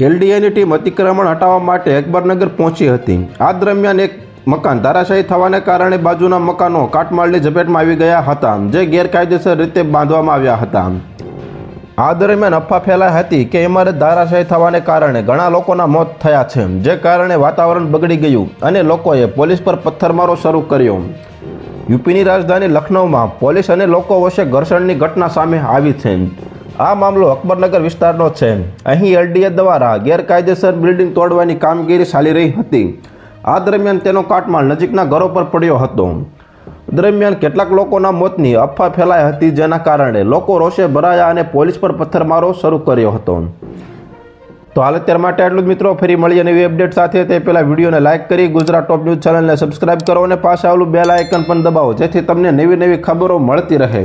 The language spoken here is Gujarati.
એલડીએની ટીમ અતિક્રમણ હટાવવા માટે અકબરનગર પહોંચી હતી. આ દરમિયાન એક મકાન ધરાશાયી થવાને કારણે બાજુના મકાનો કાટમાળની ઝપેટમાં આવી ગયા હતા, જે ગેરકાયદેસર રીતે બાંધવામાં આવ્યા હતા. આ દરમિયાન અફવા ફેલાઈ હતી કે ઇમારત ધારાશાયી થવાને કારણે ઘણા લોકોના મોત થયા છે, જે કારણે વાતાવરણ બગડી ગયું અને લોકોએ પોલીસ પર પથ્થરમારો શરૂ કર્યો. યુપીની રાજધાની લખનૌમાં પોલીસ અને લોકો વચ્ચે ઘર્ષણની ઘટના સામે આવી છે. આ મામલો અકબરનગર વિસ્તારનો છે. અહીં એલડીએ દ્વારા ગેરકાયદેસર બિલ્ડિંગ તોડવાની કામગીરી ચાલી રહી હતી. આ દરમિયાન તેનો કાટમાળ નજીકના ઘરો પર પડ્યો હતો. દરમિયાન કેટલાક લોકોના મોતની અફવા ફેલાઈ હતી જેના કારણે લોકો રોષે ભરાયા અને પોલીસ પર પથ્થરમારો શરૂ કર્યો હતો. તો હાલ અત્યાર માટે આટલું જ મિત્રો. ફરી મળીએ નવી અપડેટ સાથે. તે પહેલાં વિડીયોને લાઇક કરી ગુજરાત ટોપ ન્યૂઝ ચેનલને સબસ્ક્રાઇબ કરો અને પાસે આવેલું બેલ આઇકન પણ દબાવો જેથી તમને નવી નવી ખબરો મળતી રહે.